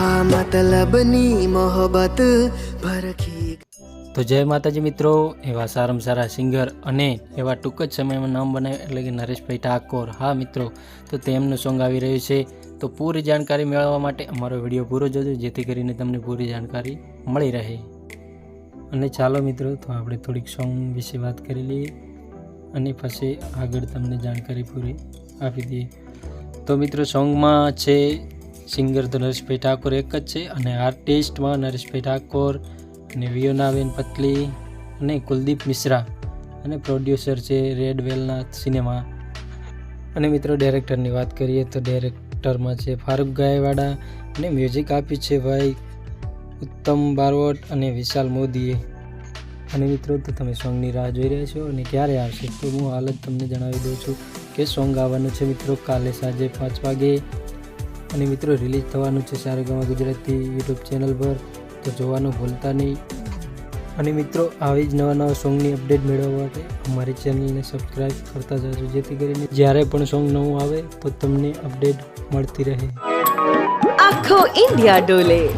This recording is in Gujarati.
હા મતલબની મોહબત ભરખી તો જય માતાજી મિત્રો, એવા સારામાં સારા સિંગર અને એવા ટૂંક જ સમયમાં નામ બનાવ્યું એટલે કે નરેશભાઈ ઠાકોર. હા મિત્રો, તો તેમનું સોંગ આવી રહ્યું છે. તો પૂરી જાણકારી મેળવવા માટે અમારો વીડિયો પૂરો જોજો, જેથી કરીને તમને પૂરી જાણકારી મળી રહે. અને ચાલો મિત્રો, તો આપણે થોડીક સોંગ વિશે વાત કરી લઈએ અને પછી આગળ તમને જાણકારી પૂરી આપી દઈએ. તો મિત્રો, સોંગમાં છે સિંગર તો નરેશભાઈ ઠાકોર એક જ છે અને આર્ટિસ્ટમાં નરેશભાઈ ઠાકોર અને વિયોનાબેન પતલી અને કુલદીપ મિશ્રા અને પ્રોડ્યુસર છે રેડ વેલનાથ સિનેમા. અને મિત્રો ડાયરેક્ટરની વાત કરીએ તો ડાયરેક્ટરમાં છે ફારૂક ગાયવાડા અને મ્યુઝિક આપ્યું છે ભાઈ ઉત્તમ બારવટ અને વિશાલ મોદીએ. અને મિત્રો તો તમે સોંગની રાહ જોઈ રહ્યા છો અને ક્યારે આવશે તો હું હાલ જ તમને જણાવી દઉં છું કે સોંગ આવવાનું છે મિત્રો કાલે સાંજે પાંચ વાગે. અને મિત્રો રિલીઝ થવાનું છે સારેગામા ગુજરાતી યુટ્યુબ ચેનલ પર. તો જોવાનું ભૂલતા નહીં. અને મિત્રો, આવી જ નવા નવા સોંગની અપડેટ મેળવવા માટે અમારી ચેનલને સબસ્ક્રાઈબ કરતા જજો. જેથી કરીને જ્યારે પણ સોંગ નવું આવે, તો તમને અપડેટ મળતી રહે. આખો ઇન્ડિયા ડોલે.